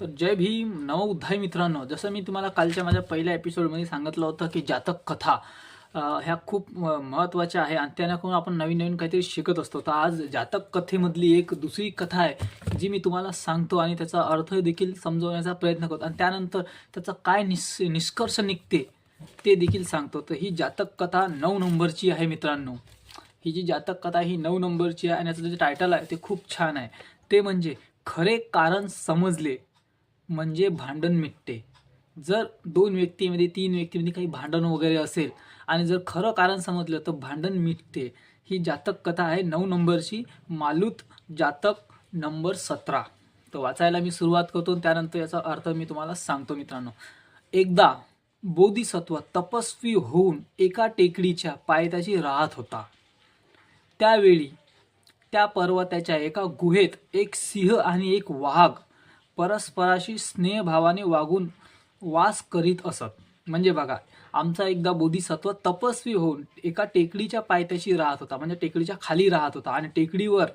तर जय भीम नव उद्धाय मित्रांनो. जसं मी तुम्हाला कालच्या माझ्या पहिल्या एपिसोडमध्ये सांगितलं होतं की जातक कथा ह्या खूप म- महत्त्वाच्या आहे आणि त्यांना आपण नवीन नवीन काहीतरी शिकत असतो. तर आज जातक कथेमधली एक दुसरी कथा आहे जी मी तुम्हाला सांगतो आणि त्याचा अर्थ देखील समजवण्याचा प्रयत्न करतो. आणि त्यानंतर त्याचा काय निस निष्कर्ष निघते ते देखील सांगतो. तर ही जातक कथा नऊ नंबरची आहे मित्रांनो. ही जी जातक कथा ही नऊ नंबरची आहे आणि याचं जे टायटल आहे ते खूप छान आहे. ते म्हणजे खरे कारण समजले. म्हणजे भांडण मिटते. जर दोन व्यक्तीमध्ये तीन व्यक्तीमध्ये काही भांडण वगैरे असेल आणि जर खरं कारण समजलं तर भांडण मिटते. ही जातक कथा आहे नऊ नंबरची मालूत जातक नंबर सतरा. तर वाचायला मी सुरुवात करतो आणि त्यानंतर याचा अर्थ मी तुम्हाला सांगतो मित्रांनो. एकदा बोधिसत्व तपस्वी होऊन एका टेकडीच्या पायथ्याशी राहत होता. त्यावेळी त्या पर्वताच्या एका गुहेत एक सिंह आणि एक वाघ परस्पराशी स्नेहभावाने वागून वास करीत असत. म्हणजे बघा आमचा एकदा बोधिसत्व तपस्वी होऊन एका टेकडीच्या पायथ्याशी राहत होता. म्हणजे टेकडीच्या खाली राहत होता आणि टेकडीवर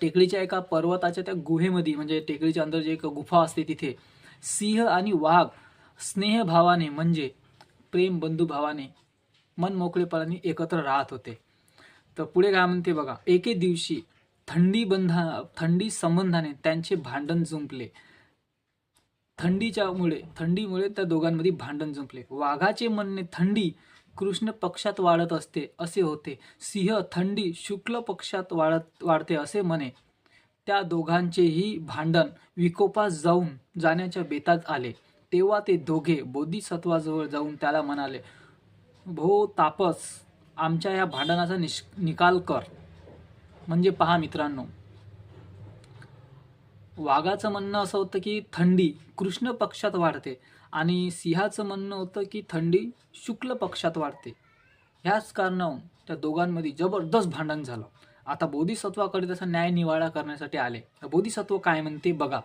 टेकडीच्या एका पर्वताच्या त्या गुहेमध्ये म्हणजे टेकडीच्या अंदर जे एक गुफा असते तिथे सिंह आणि वाघ स्नेहभावाने म्हणजे प्रेम बंधुभावाने मन मोकळेपणाने एकत्र राहत होते. तर पुढे काय म्हणते बघा एके दिवशी थंडी बंधा थंडी संबंधाने त्यांचे भांडण जुंपले. थंडीच्या मुळे थंडीमुळे त्या दोघांमध्ये भांडण जुंपले. वाघाचे म्हणणे थंडी कृष्ण पक्षात वाढत असते असे होते. सिंह थंडी शुक्ल पक्षात वाढत वाढते असे म्हणे. त्या दोघांचेही भांडण विकोपास जाऊन जाण्याच्या बेतात आले. तेव्हा ते दोघे बोधिसत्वाजवळ जाऊन त्याला म्हणाले भो तापस आमच्या या भांडणाचा निष निकाल कर. म्हणजे पहा मित्रांनो. वाघाचं म्हणणं असं होतं की थंडी कृष्ण पक्षात वाढते आणि सिंहाचं म्हणणं होतं की थंडी शुक्ल पक्षात वाढते. ह्याच कारणावरून त्या दोघांमध्ये जबरदस्त भांडण झालं. आता बोधिसत्वाकडे त्याचा न्याय निवाडा करण्यासाठी आले. तर बोधिसत्व काय म्हणते बघा.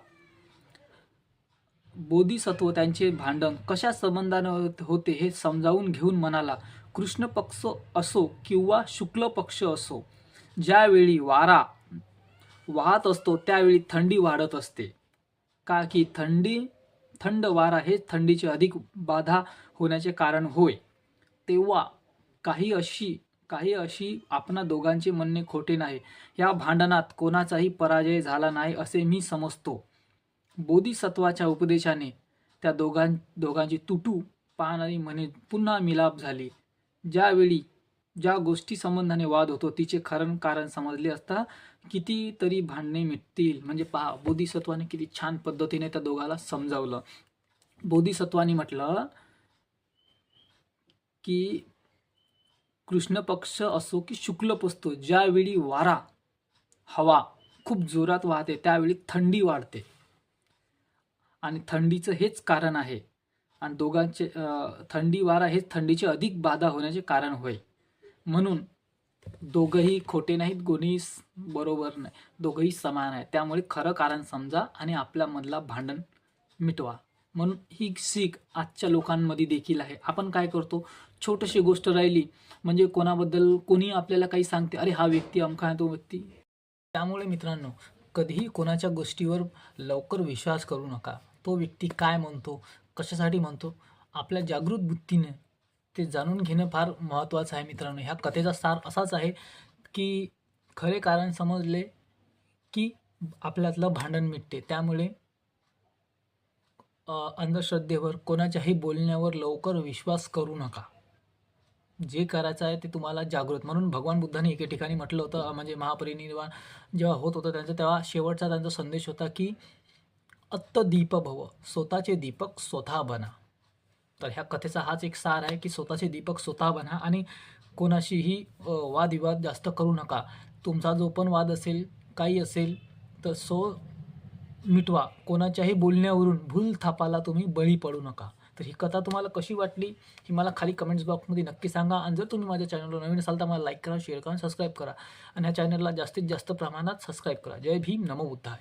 बोधिसत्व त्यांचे भांडण कशा संबंधाने होते हे समजावून घेऊन म्हणाला कृष्ण पक्ष असो किंवा शुक्ल पक्ष असो ज्यावेळी वारा वाहत असतो त्यावेळी थंडी वाढत असते. का की थंडी थंड वारा हे थंडीचे अधिक बाधा होण्याचे कारण होय. तेव्हा काही अशी काही अशी आपणा दोघांचे म्हणणे खोटे नाही. या भांडणात कोणाचाही पराजय झाला नाही असे मी समजतो. बोधिसत्वाच्या उपदेशाने त्या दोघां दोघांची तुटू पाहणारी म्हणे पुन्हा मिलाप झाली. ज्यावेळी ज्या गोष्टी संबंधाने वाद होतो तिचे खरण कारण समजले असता कितीतरी भांडणे मिटतील. म्हणजे पहा बोधिसत्वाने किती छान पद्धतीने त्या दोघाला समजावलं. बोधिसत्वाने म्हटलं की कृष्ण पक्ष असो की शुक्ल पसतो ज्यावेळी वारा हवा खूप जोरात वाहते त्यावेळी थंडी वाढते. आणि थंडीचं हेच कारण आहे. आणि दोघांचे थंडी वारा हेच थंडीचे अधिक बाधा होण्याचे कारण होय. म्हणून दोघंही खोटे नाहीत कोणीही बरोबर नाही. दोघंही समान आहे त्यामुळे खरं कारण समजा आणि आपल्यामधला भांडण मिटवा. म्हणून ही सीख आजच्या लोकांमध्ये देखील आहे. आपण काय करतो? छोटीशी गोष्ट राहिली म्हणजे कोणाबद्दल कोणी आपल्याला काही सांगते अरे हा व्यक्ती अमका आहे तो व्यक्ती. त्यामुळे मित्रांनो कधीही कोणाच्या गोष्टीवर लवकर विश्वास करू नका. तो व्यक्ती काय म्हणतो? कशासाठी म्हणतो? आपल्या जागृत बुद्धीने ते जाणून घेणं फार महत्त्वाचं आहे मित्रांनो. ह्या कथेचा सार असाच आहे की खरे कारण समजले की आपल्यातलं भांडण मिटते. त्यामुळे अंधश्रद्धेवर कोणाच्याही बोलण्यावर लवकर विश्वास करू नका. जे करायचं आहे ते तुम्हाला जागृत. म्हणून भगवान बुद्धाने एके ठिकाणी म्हटलं होतं म्हणजे महापरिनिर्वाण जेव्हा होत होतं त्यांचं तेव्हा शेवटचा त्यांचा संदेश होता की अत्त दीप भव स्वतःचे दीपक स्वतः बना. तर ह्या कथेचा हाच एक सार आहे की स्वतःचे दीपक स्वतः बना आणि कोणाशीही वादविवाद जास्त करू नका. तुमचा जो पण वाद असेल काही असेल तर सो मिटवा. कोणाच्याही बोलण्यावरून भूल थापाला तुम्ही बळी पडू नका. तर ही कथा तुम्हाला कशी वाटली ही मला खाली कमेंट्स बॉक्समध्ये नक्की सांगा. आणि जर तुम्ही माझ्या चॅनलवर नवीन असाल तर मला लाईक करा शेअर करा सबस्क्राईब करा. आणि ह्या चॅनलला जास्तीत जास्त प्रमाणात सबस्क्राईब करा. जय भीम नमो बुद्धाय.